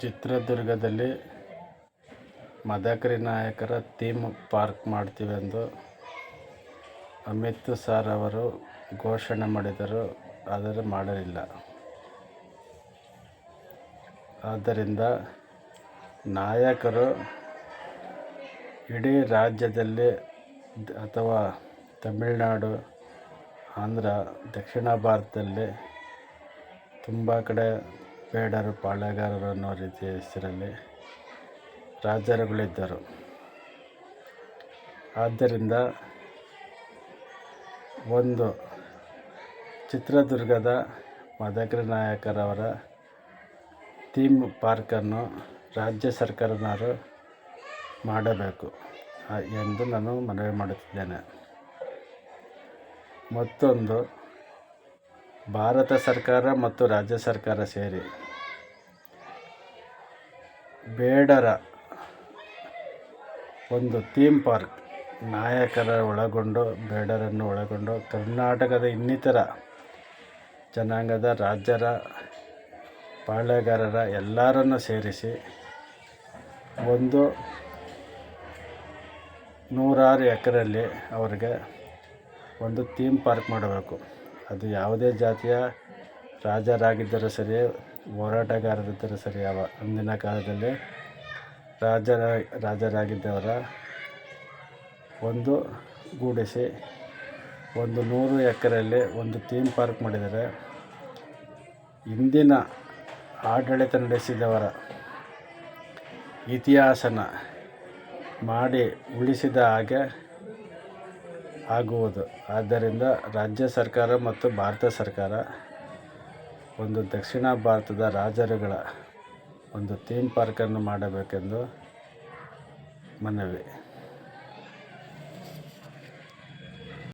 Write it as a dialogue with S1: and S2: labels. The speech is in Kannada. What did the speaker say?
S1: ಚಿತ್ರದುರ್ಗದಲ್ಲಿ ಮದಕರಿ ನಾಯಕರ ಥೀಮ್ ಪಾರ್ಕ್ ಮಾಡ್ತೀವೆಂದು ಅಮಿತ್ ಸಾರ್ ಅವರು ಘೋಷಣೆ ಮಾಡಿದರು. ಆದರೆ ಮಾಡಲಿಲ್ಲ. ಆದ್ದರಿಂದ ನಾಯಕರು ಇಡೀ ರಾಜ್ಯದಲ್ಲಿ ಅಥವಾ ತಮಿಳುನಾಡು, ಆಂಧ್ರ, ದಕ್ಷಿಣ ಭಾರತದಲ್ಲಿ ತುಂಬ ಕಡೆ ಬೇಡರು ಪಾಳೆಗಾರರು ಅನ್ನೋ ರೀತಿಯ ಹೆಸರಲ್ಲಿ ರಾಜರುಗಳಿದ್ದರು. ಆದ್ದರಿಂದ ಒಂದು ಚಿತ್ರದುರ್ಗದ ಮದಕರಿ ನಾಯಕರವರ ಥೀಮ್ ಪಾರ್ಕನ್ನು ರಾಜ್ಯ ಸರ್ಕಾರದವರು ಮಾಡಬೇಕು ಎಂದು ನಾನು ಮನವಿ ಮಾಡುತ್ತಿದ್ದೇನೆ. ಮತ್ತೊಂದು, ಭಾರತ ಸರ್ಕಾರ ಮತ್ತು ರಾಜ್ಯ ಸರ್ಕಾರ ಸೇರಿ ಬೇಡರ ಒಂದು ಥೀಮ್ ಪಾರ್ಕ್. ನಾಯಕರ ಒಳಗೊಂಡು, ಬೇಡರನ್ನು ಒಳಗೊಂಡು, ಕರ್ನಾಟಕದ ಇನ್ನಿತರ ಜನಾಂಗದ ರಾಜ್ಯರ ಪಾಳೆಗಾರರ ಎಲ್ಲರನ್ನು ಸೇರಿಸಿ ಒಂದು ನೂರಾರು ಎಕರೆಯಲ್ಲಿ ಅವರಿಗೆ ಒಂದು ಥೀಮ್ ಪಾರ್ಕ್ ಮಾಡಬೇಕು. ಅದು ಯಾವುದೇ ಜಾತಿಯ ರಾಜರಾಗಿದ್ದರೂ ಸರಿ ಹೋರಾಟಗಾರರಿದ್ದರೂ ಸರಿ ಅವ. ಅಂದಿನ ಕಾಲದಲ್ಲಿ ರಾಜರ, ರಾಜರಾಗಿದ್ದವರ ಒಂದು ಗೂಡಿಸಿ, ಒಂದು ನೂರು ಎಕರೆಯಲ್ಲಿ ಒಂದು ಥೀಮ್ ಪಾರ್ಕ್ ಮಾಡಿದರೆ ಇಂದಿನ ಆಡಳಿತ ನಡೆಸಿದವರ ಇತಿಹಾಸನ ಮಾಡಿ ಉಳಿಸಿದ ಹಾಗೆ ಆಗುವುದು. ಆದ್ದರಿಂದ ರಾಜ್ಯ ಸರ್ಕಾರ ಮತ್ತು ಭಾರತ ಸರ್ಕಾರ ಒಂದು ದಕ್ಷಿಣ ಭಾರತದ ರಾಜರುಗಳ ಒಂದು ಥೀಮ್ ಪಾರ್ಕನ್ನು ಮಾಡಬೇಕೆಂದು ಮನವಿ.